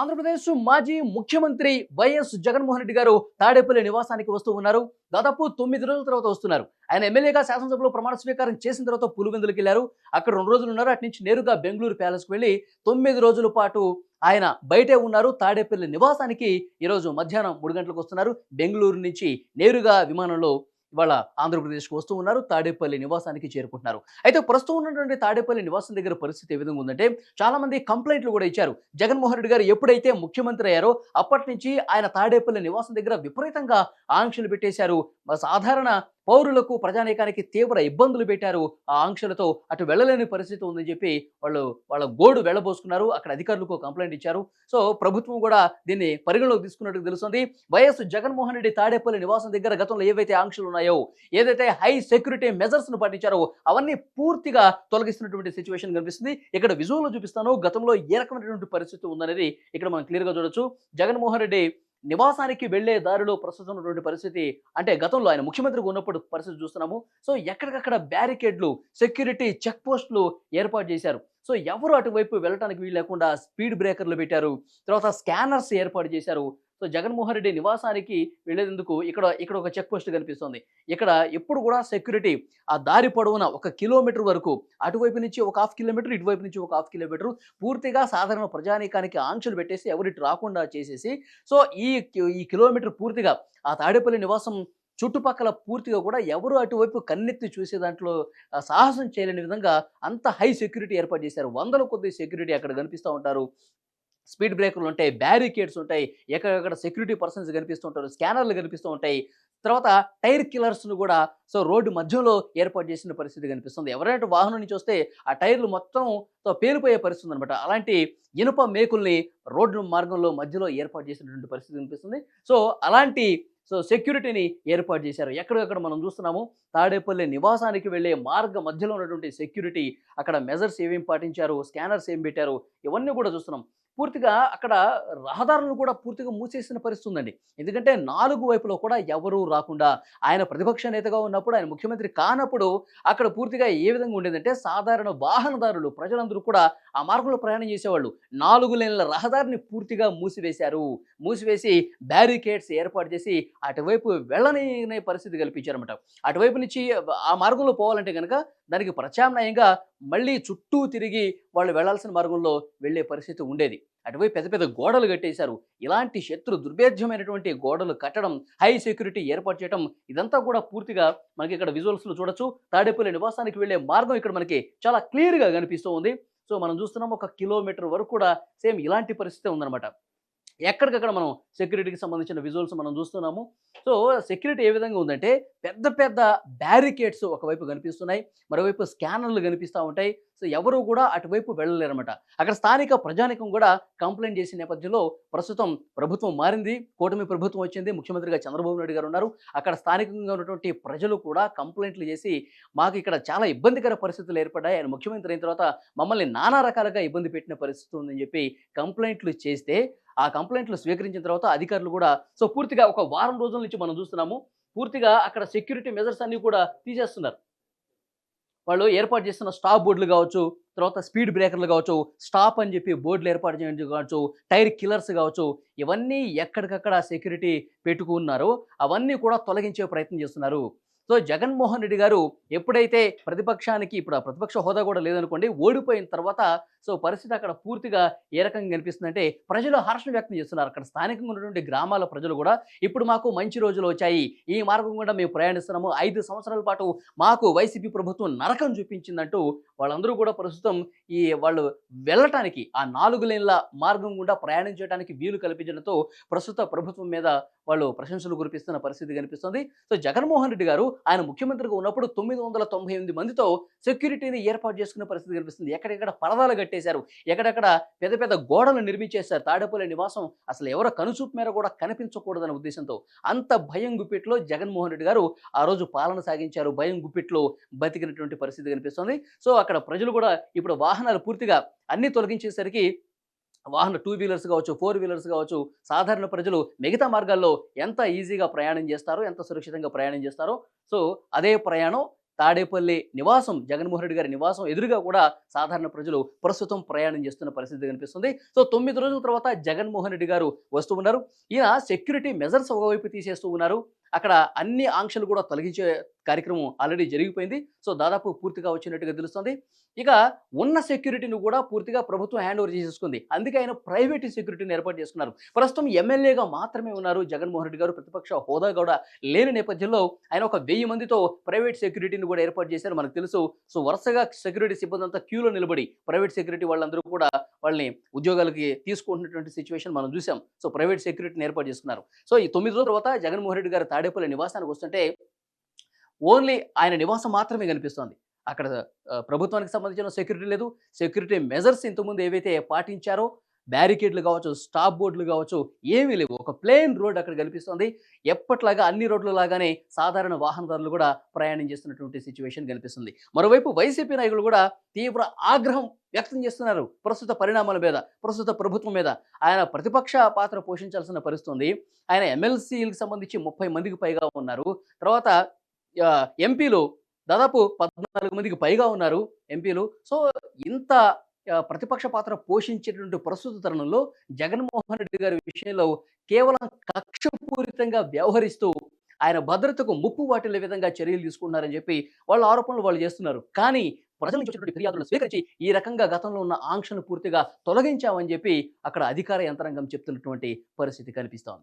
ఆంధ్రప్రదేశ్ మాజీ ముఖ్యమంత్రి వైఎస్ జగన్మోహన్ రెడ్డి గారు తాడేపల్లి నివాసానికి వస్తూ ఉన్నారు. దాదాపు తొమ్మిది రోజుల తర్వాత వస్తున్నారు. ఆయన ఎమ్మెల్యేగా శాసనసభలో ప్రమాణ స్వీకారం చేసిన తర్వాత పులివెందులకు వెళ్ళారు. అక్కడ రెండు రోజులు ఉన్నారు. అటు నుంచి నేరుగా బెంగళూరు ప్యాలెస్కి వెళ్ళి తొమ్మిది రోజుల పాటు ఆయన బయటే ఉన్నారు. తాడేపల్లి నివాసానికి ఈరోజు మధ్యాహ్నం మూడు గంటలకు వస్తున్నారు. బెంగళూరు నుంచి నేరుగా విమానంలో ఇవాళ ఆంధ్రప్రదేశ్కి వస్తూ ఉన్నారు తాడేపల్లి నివాసానికి చేరుకుంటున్నారు. అయితే ప్రస్తుతం ఉన్నటువంటి తాడేపల్లి నివాసం దగ్గర పరిస్థితి ఏ విధంగా ఉందంటే చాలా మంది కంప్లైంట్లు కూడా ఇచ్చారు. జగన్మోహన్ రెడ్డి గారు ఎప్పుడైతే ముఖ్యమంత్రి అయ్యారో అప్పటి నుంచి ఆయన తాడేపల్లి నివాసం దగ్గర విపరీతంగా ఆంక్షలు పెట్టేశారు. సాధారణ పౌరులకు ప్రజానీకానికి తీవ్ర ఇబ్బందులు పెట్టారు. ఆ ఆంక్షలతో అటు వెళ్ళలేని పరిస్థితి ఉందని చెప్పి వాళ్ళు వాళ్ళ గోడు వెళ్ళబోసుకున్నారు. అక్కడ అధికారులకు కంప్లైంట్ ఇచ్చారు. సో ప్రభుత్వం కూడా దీన్ని పరిగణలోకి తీసుకున్నట్టు తెలుస్తుంది. వైఎస్ జగన్మోహన్ రెడ్డి తాడేపల్లి నివాసం దగ్గర గతంలో ఏవైతే ఆంక్షలు ఉన్నాయో ఏదైతే హై సెక్యూరిటీ మెజర్స్ను పాటించారో అవన్నీ పూర్తిగా తొలగిస్తున్నటువంటి సిచ్యువేషన్ కనిపిస్తుంది. ఇక్కడ విజువల్లో చూపిస్తాను. గతంలో ఏ రకమైనటువంటి పరిస్థితి ఉందనేది ఇక్కడ మనం క్లియర్గా చూడొచ్చు. జగన్మోహన్ రెడ్డి నివాసానికి వెళ్ళే దారిలో ప్రస్తుతం ఉన్నటువంటి పరిస్థితి అంటే గతంలో ఆయన ముఖ్యమంత్రిగా ఉన్నప్పుడు పరిస్థితి చూస్తున్నాము. సో ఎక్కడికక్కడ బ్యారికేడ్లు సెక్యూరిటీ చెక్ పోస్టులు ఏర్పాటు చేశారు. సో ఎవరు అటువైపు వెళ్ళటానికి వీలు లేకుండా స్పీడ్ బ్రేకర్లు పెట్టారు. తర్వాత స్కానర్స్ ఏర్పాటు చేశారు. సో జగన్మోహన్ రెడ్డి నివాసానికి వెళ్ళేందుకు ఇక్కడ ఇక్కడ ఒక చెక్ పోస్ట్ కనిపిస్తుంది. ఇక్కడ ఎప్పుడు కూడా సెక్యూరిటీ ఆ దారి పొడవున ఒక కిలోమీటర్ వరకు అటువైపు నుంచి ఒక హాఫ్ కిలోమీటర్ ఇటువైపు నుంచి ఒక హాఫ్ కిలోమీటర్ పూర్తిగా సాధారణ ప్రజానీకానికి ఆంక్షలు పెట్టేసి ఎవరికి రాకుండా చేసేసి సో ఈ ఈ కిలోమీటర్ పూర్తిగా ఆ తాడేపల్లి నివాసం చుట్టుపక్కల పూర్తిగా కూడా ఎవరు అటువైపు కన్నెత్తి చూసే దాంట్లో సాహసం చేయలేని విధంగా అంత హై సెక్యూరిటీ ఏర్పాటు చేశారు. వందల కొద్ది సెక్యూరిటీ అక్కడ కనిపిస్తూ ఉంటారు. స్పీడ్ బ్రేకర్లు ఉంటాయి బ్యారికేడ్స్ ఉంటాయి ఎక్కడెక్కడ సెక్యూరిటీ పర్సన్స్ కనిపిస్తుంటారు స్కానర్లు కనిపిస్తూ ఉంటాయి. తర్వాత టైర్ కిల్లర్స్ను కూడా సో రోడ్డు మధ్యలో ఏర్పాటు చేసిన పరిస్థితి కనిపిస్తుంది. ఎవరైనా వాహనం నుంచి వస్తే ఆ టైర్లు మొత్తం పేలిపోయే పరిస్థితి అనమాట అలాంటి ఇనుప మేకుల్ని రోడ్డు మార్గంలో మధ్యలో ఏర్పాటు చేసినటువంటి పరిస్థితి కనిపిస్తుంది. సో అలాంటి సో సెక్యూరిటీని ఏర్పాటు చేశారు. ఎక్కడికక్కడ మనం చూస్తున్నాము తాడేపల్లి నివాసానికి వెళ్ళే మార్గ మధ్యలో ఉన్నటువంటి సెక్యూరిటీ అక్కడ మెజర్స్ ఏమేమి పాటించారు స్కానర్స్ ఏం పెట్టారు ఇవన్నీ కూడా చూస్తున్నాం. పూర్తిగా అక్కడ రహదారులను కూడా పూర్తిగా మూసేసిన పరిస్థితి ఉందండి. ఎందుకంటే నాలుగు వైపులో కూడా ఎవరూ రాకుండా ఆయన ప్రతిపక్ష నేతగా ఉన్నప్పుడు ఆయన ముఖ్యమంత్రి కానప్పుడు అక్కడ పూర్తిగా ఏ విధంగా ఉండేదంటే సాధారణ వాహనదారులు ప్రజలందరూ కూడా ఆ మార్గంలో ప్రయాణం చేసేవాళ్ళు. నాలుగు లేన్ల రహదారిని పూర్తిగా మూసివేశారు. మూసివేసి బ్యారికేడ్స్ ఏర్పాటు చేసి అటువైపు వెళ్ళని పరిస్థితి కల్పించారన్నమాట. అటువైపు నుంచి ఆ మార్గంలో పోవాలంటే కనుక దానికి ప్రత్యామ్నాయంగా మళ్ళీ చుట్టూ తిరిగి వాళ్ళు వెళ్ళాల్సిన మార్గంలో వెళ్ళే పరిస్థితి ఉండేది. అటువైపు పెద్ద పెద్ద గోడలు కట్టేశారు. ఇలాంటి శత్రు దుర్భేద్యమైనటువంటి గోడలు కట్టడం హై సెక్యూరిటీ ఏర్పాటు చేయడం ఇదంతా కూడా పూర్తిగా మనకి ఇక్కడ విజువల్స్లో చూడొచ్చు. తాడేపల్లి నివాసానికి వెళ్ళే మార్గం ఇక్కడ మనకి చాలా క్లియర్గా కనిపిస్తూ ఉంది. సో మనం చూస్తున్నాం ఒక కిలోమీటర్ వరకు కూడా సేమ్ ఇలాంటి పరిస్థితి ఉందన్నమాట. ఎక్కడికక్కడ మనం సెక్యూరిటీకి సంబంధించిన విజువల్స్ మనం చూస్తున్నాము. సో సెక్యూరిటీ ఏ విధంగా ఉందంటే పెద్ద పెద్ద బ్యారికేడ్స్ ఒకవైపు కనిపిస్తున్నాయి మరోవైపు స్కానర్లు కనిపిస్తూ ఉంటాయి. సో ఎవరు కూడా అటువైపు వెళ్ళలేరన్నమాట. అక్కడ స్థానిక ప్రజానికం కూడా కంప్లైంట్ చేసిన నేపథ్యంలో ప్రస్తుతం ప్రభుత్వం మారింది కూటమి ప్రభుత్వం వచ్చింది ముఖ్యమంత్రిగా చంద్రబాబు నాయుడు గారు ఉన్నారు. అక్కడ స్థానికంగా ఉన్నటువంటి ప్రజలు కూడా కంప్లైంట్లు చేసి మాకు ఇక్కడ చాలా ఇబ్బందికర పరిస్థితులు ఏర్పడ్డాయి. ఆయన ముఖ్యమంత్రి అయిన తర్వాత మమ్మల్ని నానా రకాలుగా ఇబ్బంది పెట్టిన పరిస్థితి ఉందని చెప్పి కంప్లైంట్లు చేస్తే ఆ కంప్లైంట్లు స్వీకరించిన తర్వాత అధికారులు కూడా సో పూర్తిగా ఒక వారం రోజుల నుంచి మనం చూస్తున్నాము. పూర్తిగా అక్కడ సెక్యూరిటీ మెజర్స్ అన్నీ కూడా తీసేస్తున్నారు. వాళ్ళు ఏర్పాటు చేస్తున్న స్టాప్ బోర్డులు కావచ్చు తర్వాత స్పీడ్ బ్రేకర్లు కావచ్చు స్టాప్ అని చెప్పి బోర్డులు ఏర్పాటు చేయడం కావచ్చు టైర్ కిల్లర్స్ కావచ్చు ఇవన్నీ ఎక్కడికక్కడ సెక్యూరిటీ పెట్టుకున్నారో. అవన్నీ కూడా తొలగించే ప్రయత్నం చేస్తున్నారు. సో జగన్మోహన్ రెడ్డి గారు ఎప్పుడైతే ప్రతిపక్షానికి ఇప్పుడు ప్రతిపక్ష హోదా కూడా లేదనుకోండి ఓడిపోయిన తర్వాత సో పరిస్థితి అక్కడ పూర్తిగా ఏ రకంగా కనిపిస్తుందంటే ప్రజలు హర్షం వ్యక్తం చేస్తున్నారు. అక్కడ స్థానికంగా ఉన్నటువంటి గ్రామాల ప్రజలు కూడా ఇప్పుడు మాకు మంచి రోజులు వచ్చాయి. ఈ మార్గం కూడా మేము ప్రయాణిస్తున్నాము. ఐదు సంవత్సరాల పాటు మాకు వైసీపీ ప్రభుత్వం నరకం చూపించిందంటూ వాళ్ళందరూ కూడా ప్రస్తుతం ఈ వాళ్ళు వెళ్ళటానికి ఆ నాలుగు లేన్ల మార్గం గుండా ప్రయాణం చేయడానికి వీలు కల్పించడంతో ప్రస్తుత ప్రభుత్వం మీద వాళ్ళు ప్రశంసలు కురిపిస్తున్న పరిస్థితి కనిపిస్తుంది. సో జగన్మోహన్ రెడ్డి గారు ఆయన ముఖ్యమంత్రిగా ఉన్నప్పుడు తొమ్మిది వందల తొంభై ఎనిమిది మందితో సెక్యూరిటీని ఏర్పాటు చేసుకునే పరిస్థితి కనిపిస్తుంది. ఎక్కడెక్కడ పరదాలు కట్టేశారు ఎక్కడెక్కడ పెద్ద పెద్ద గోడలు నిర్మించేశారు తాడేపల్లి నివాసం అసలు ఎవరో కనుచూపు మేర కూడా కనిపించకూడదనే ఉద్దేశంతో అంత భయం గుప్పిట్లో జగన్మోహన్ రెడ్డి గారు ఆ రోజు పాలన సాగించారు. భయం గుప్పిట్లో బతికినటువంటి పరిస్థితి కనిపిస్తుంది. సో అక్కడ ప్రజలు కూడా ఇప్పుడు వాహనాలు పూర్తిగా అన్ని తొలగించేసరికి వాహన టూ వీలర్స్ కావచ్చు ఫోర్ వీలర్స్ కావచ్చు సాధారణ ప్రజలు మిగతా మార్గాల్లో ఎంత ఈజీగా ప్రయాణం చేస్తారో ఎంత సురక్షితంగా ప్రయాణం చేస్తారో సో అదే ప్రయాణం తాడేపల్లి నివాసం జగన్మోహన్ రెడ్డి గారి నివాసం ఎదురుగా కూడా సాధారణ ప్రజలు ప్రస్తుతం ప్రయాణం చేస్తున్న పరిస్థితి కనిపిస్తుంది. సో తొమ్మిది రోజుల తర్వాత జగన్మోహన్ రెడ్డి గారు వస్తూ ఉన్నారు. ఈయన సెక్యూరిటీ మెజర్స్ ఒకవైపు తీసేస్తూ ఉన్నారు. అక్కడ అన్ని ఆంక్షలు కూడా తొలగించే కార్యక్రమం ఆల్రెడీ జరిగిపోయింది. సో దాదాపు పూర్తిగా వచ్చినట్టుగా తెలుస్తుంది. ఇక ఉన్న సెక్యూరిటీని కూడా పూర్తిగా ప్రభుత్వం హ్యాండ్ ఓవర్ చేసేసుకుంది. అందుకే ఆయన ప్రైవేట్ సెక్యూరిటీని ఏర్పాటు చేసుకున్నారు. ప్రస్తుతం ఎమ్మెల్యేగా మాత్రమే ఉన్నారు జగన్మోహన్ రెడ్డి గారు. ప్రతిపక్ష హోదా కూడా లేని నేపథ్యంలో ఆయన ఒక వెయ్యి మందితో ప్రైవేట్ సెక్యూరిటీని కూడా ఏర్పాటు చేశారు. మనకు తెలుసు. సో వరుసగా సెక్యూరిటీ సిబ్బంది అంతా క్యూలో నిలబడి ప్రైవేట్ సెక్యూరిటీ వాళ్ళందరూ కూడా వాళ్ళని ఉద్యోగాలకి తీసుకుంటున్నటువంటి సిచ్యువేషన్ మనం చూసాం సో ప్రైవేట్ సెక్యూరిటీని ఏర్పాటు చేసుకున్నారు. సో ఈ తొమ్మిది రోజుల తర్వాత జగన్మోహన్ రెడ్డి గారు తాడేపల్లి నివాసానికి వస్తుంటే ఓన్లీ ఆయన నివాసం మాత్రమే కనిపిస్తోంది. అక్కడ ప్రభుత్వానికి సంబంధించిన సెక్యూరిటీ లేదు. సెక్యూరిటీ మెజర్స్ ఇంతకుముందు ఏవైతే పాటించారో బ్యారికేడ్లు కావచ్చు స్టాప్ బోర్డులు కావచ్చు ఏమీ లేవు. ఒక ప్లేన్ రోడ్ అక్కడ కనిపిస్తుంది. ఎప్పట్లాగా అన్ని రోడ్లు లాగానే సాధారణ వాహనదారులు కూడా ప్రయాణం చేస్తున్నటువంటి సిచ్యువేషన్ కనిపిస్తుంది. మరోవైపు వైసీపీ నాయకులు కూడా తీవ్ర ఆగ్రహం వ్యక్తం చేస్తున్నారు. ప్రస్తుత పరిణామాల మీద ప్రస్తుత ప్రభుత్వం మీద. ఆయన ప్రతిపక్ష పాత్ర పోషించాల్సిన పరిస్థితుంది. ఆయన ఎమ్మెల్సీలకు సంబంధించి ముప్పై మందికి పైగా ఉన్నారు. తర్వాత ఎంపీలు దాదాపు పద్నాలుగు మందికి పైగా ఉన్నారు ఎంపీలు. సో ఇంత ప్రతిపక్ష పాత్ర పోషించేటువంటి ప్రస్తుత తరుణంలో జగన్మోహన్ రెడ్డి గారి విషయంలో కేవలం కక్షపూరితంగా వ్యవహరిస్తూ ఆయన భద్రతకు ముప్పు వాటిల్లే విధంగా చర్యలు తీసుకుంటున్నారని చెప్పి వాళ్ళ ఆరోపణలు వాళ్ళు చేస్తున్నారు. కానీ ప్రజల నుంచి వచ్చినటువంటి ఫిర్యాదులను స్వీకరించి ఈ రకంగా గతంలో ఉన్న ఆంక్షను పూర్తిగా తొలగించామని చెప్పి అక్కడ అధికార యంత్రాంగం చెప్తున్నటువంటి పరిస్థితి కనిపిస్తోంది.